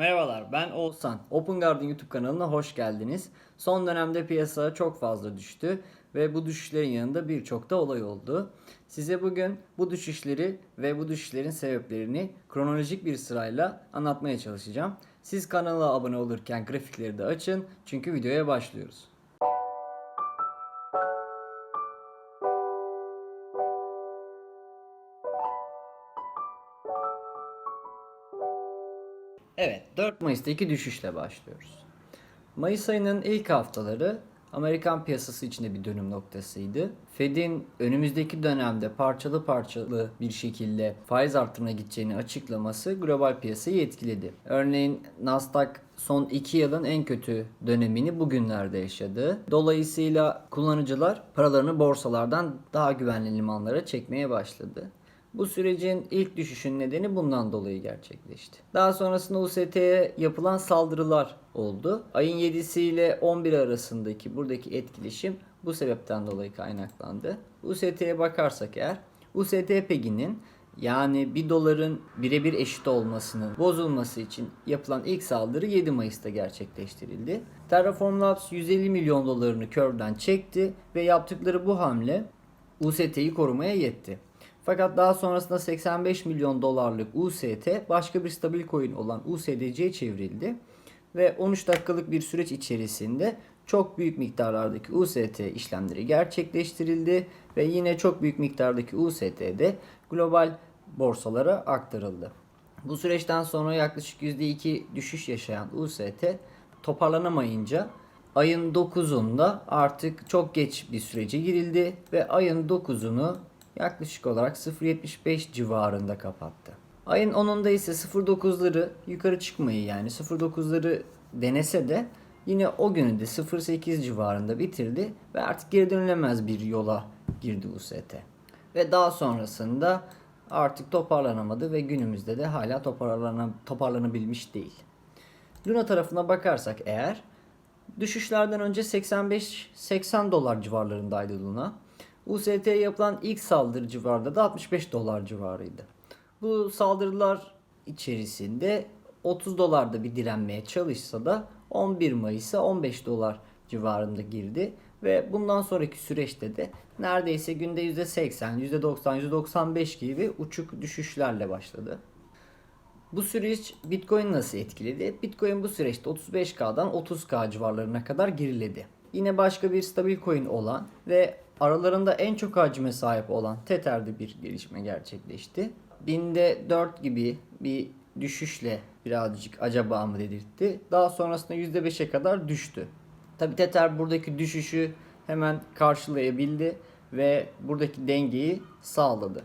Merhabalar ben Oğuzhan. Open Garden YouTube kanalına hoş geldiniz. Son dönemde piyasa çok fazla düştü ve bu düşüşlerin yanında birçok da olay oldu. Size bugün bu düşüşleri ve bu düşüşlerin sebeplerini kronolojik bir sırayla anlatmaya çalışacağım. Siz kanala abone olurken grafikleri de açın çünkü videoya başlıyoruz. Evet, 4 Mayıs'taki düşüşle başlıyoruz. Mayıs ayının ilk haftaları Amerikan piyasası içinde bir dönüm noktasıydı. Fed'in önümüzdeki dönemde parçalı parçalı bir şekilde faiz artırımına gideceğini açıklaması global piyasayı etkiledi. Örneğin Nasdaq son 2 yılın en kötü dönemini bugünlerde yaşadı. Dolayısıyla kullanıcılar paralarını borsalardan daha güvenli limanlara çekmeye başladı. Bu sürecin ilk düşüşün nedeni bundan dolayı gerçekleşti. Daha sonrasında UST'ye yapılan saldırılar oldu. Ayın 7'si ile 11 arasındaki buradaki etkileşim bu sebepten dolayı kaynaklandı. UST'ye bakarsak eğer UST peginin yani 1 doların birebir eşit olmasının bozulması için yapılan ilk saldırı 7 Mayıs'ta gerçekleştirildi. Terraform Labs 150 milyon dolarını körden çekti ve yaptıkları bu hamle UST'yi korumaya yetti. Fakat daha sonrasında 85 milyon dolarlık UST başka bir stabil coin olan USDC'ye çevrildi. Ve 13 dakikalık bir süreç içerisinde çok büyük miktarlardaki UST işlemleri gerçekleştirildi ve yine çok büyük miktardaki UST de global borsalara aktarıldı. Bu süreçten sonra yaklaşık %2 düşüş yaşayan UST toparlanamayınca ayın 9'unda artık çok geç bir sürece girildi ve ayın 9'unu yaklaşık olarak 0.75 civarında kapattı. Ayın 10'unda ise 0.9'ları yukarı çıkmayı yani 0.9'ları denese de yine o günü de 0.8 civarında bitirdi ve artık geri dönülemez bir yola girdi UST. Ve daha sonrasında artık toparlanamadı ve günümüzde de hala toparlana, toparlanabilmiş değil. Luna tarafına bakarsak eğer düşüşlerden önce 85-80 dolar civarlarındaydı Luna. UST'ye yapılan ilk saldırı civarında da 65 dolar civarıydı. Bu saldırılar içerisinde 30 dolarda bir direnmeye çalışsa da 11 Mayıs'a 15 dolar civarında girdi ve bundan sonraki süreçte de neredeyse günde %80, %90, %95 gibi uçuk düşüşlerle başladı. Bu süreç Bitcoin nasıl etkiledi? Bitcoin bu süreçte 35K'dan 30K civarlarına kadar geriledi. Yine başka bir stabil coin olan ve aralarında en çok hacme sahip olan Tether'de bir gelişme gerçekleşti. Binde 4 gibi bir düşüşle birazcık acaba mı dedirtti. Daha sonrasında %5'e kadar düştü. Tabi Tether buradaki düşüşü hemen karşılayabildi ve buradaki dengeyi sağladı.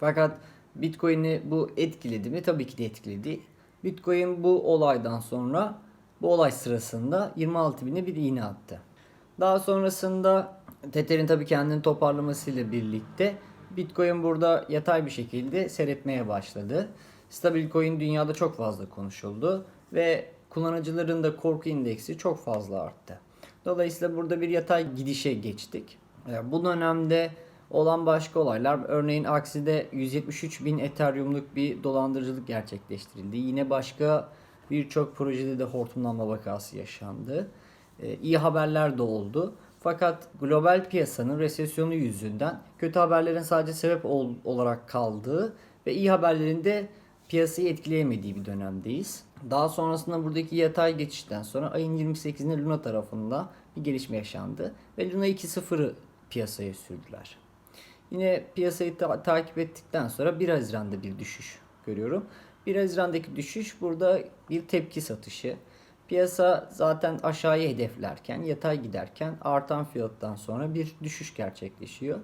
Fakat Bitcoin'i bu etkiledi mi? Tabii ki de etkiledi. Bitcoin bu olaydan sonra bu olay sırasında 26 bine bir iğne attı. Daha sonrasında Tether'in tabii kendini toparlamasıyla birlikte Bitcoin burada yatay bir şekilde seyretmeye başladı. Stabil coin dünyada çok fazla konuşuldu ve kullanıcıların da korku indeksi çok fazla arttı. Dolayısıyla burada bir yatay gidişe geçtik. Bu dönemde olan başka olaylar örneğin Aksi'de 173 bin Ethereum'luk bir dolandırıcılık gerçekleştirildi. Yine başka birçok projede de hortumlanma vakası yaşandı. Ee, iyi haberler de oldu. Fakat global piyasanın resesyonu yüzünden kötü haberlerin sadece sebep ol- olarak kaldığı ve iyi haberlerin de piyasayı etkileyemediği bir dönemdeyiz. Daha sonrasında buradaki yatay geçişten sonra ayın 28'inde Luna tarafında bir gelişme yaşandı ve Luna 2.0'ı piyasaya sürdüler. Yine piyasayı ta- takip ettikten sonra 1 Haziran'da bir düşüş görüyorum. 1 Haziran'daki düşüş burada bir tepki satışı. Piyasa zaten aşağıya hedeflerken, yatay giderken artan fiyattan sonra bir düşüş gerçekleşiyor.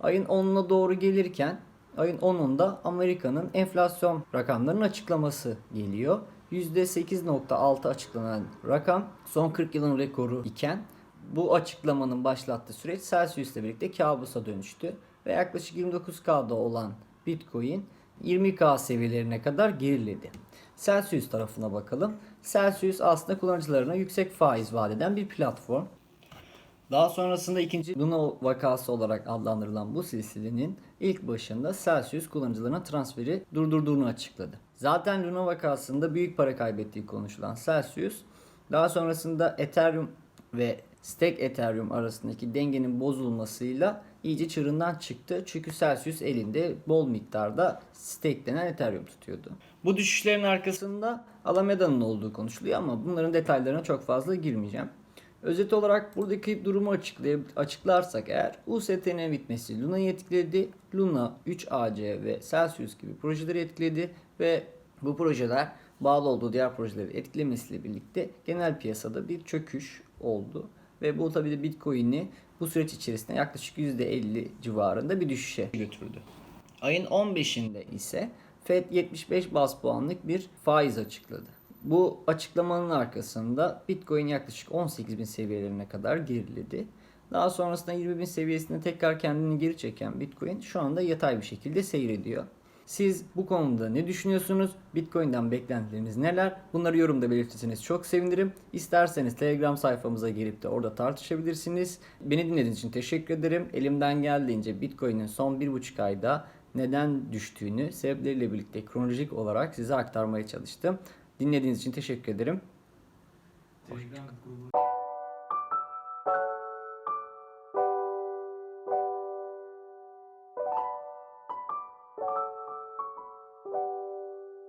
Ayın 10'una doğru gelirken ayın 10'unda Amerika'nın enflasyon rakamlarının açıklaması geliyor. %8.6 açıklanan rakam son 40 yılın rekoru iken bu açıklamanın başlattığı süreç Celsius'la birlikte kabusa dönüştü ve yaklaşık 29K'da olan Bitcoin 20K seviyelerine kadar geriledi. Celsius tarafına bakalım. Celsius aslında kullanıcılarına yüksek faiz vaat eden bir platform. Daha sonrasında ikinci Luna vakası olarak adlandırılan bu silsilenin ilk başında Celsius kullanıcılarına transferi durdurduğunu açıkladı. Zaten Luna vakasında büyük para kaybettiği konuşulan Celsius daha sonrasında Ethereum ve Stake Ethereum arasındaki dengenin bozulmasıyla iyice çığırından çıktı. Çünkü Celsius elinde bol miktarda stakelenen Ethereum tutuyordu. Bu düşüşlerin arkasında Alameda'nın olduğu konuşuluyor ama bunların detaylarına çok fazla girmeyeceğim. Özet olarak buradaki durumu açıklarsak eğer UST'nin bitmesi Luna'yı etkiledi. Luna 3AC ve Celsius gibi projeleri etkiledi ve bu projeler bağlı olduğu diğer projeleri etkilemesiyle birlikte genel piyasada bir çöküş oldu. Ve bu tabii de Bitcoin'i bu süreç içerisinde yaklaşık %50 civarında bir düşüşe götürdü. Ayın 15'inde ise Fed 75 bas puanlık bir faiz açıkladı. Bu açıklamanın arkasında Bitcoin yaklaşık 18 bin seviyelerine kadar geriledi. Daha sonrasında 20 bin seviyesine tekrar kendini geri çeken Bitcoin şu anda yatay bir şekilde seyrediyor. Siz bu konuda ne düşünüyorsunuz? Bitcoin'den beklentileriniz neler? Bunları yorumda belirtirseniz çok sevinirim. İsterseniz Telegram sayfamıza girip de orada tartışabilirsiniz. Beni dinlediğiniz için teşekkür ederim. Elimden geldiğince Bitcoin'in son 1,5 ayda neden düştüğünü sebepleriyle birlikte kronolojik olarak size aktarmaya çalıştım. Dinlediğiniz için teşekkür ederim. Telegram grubu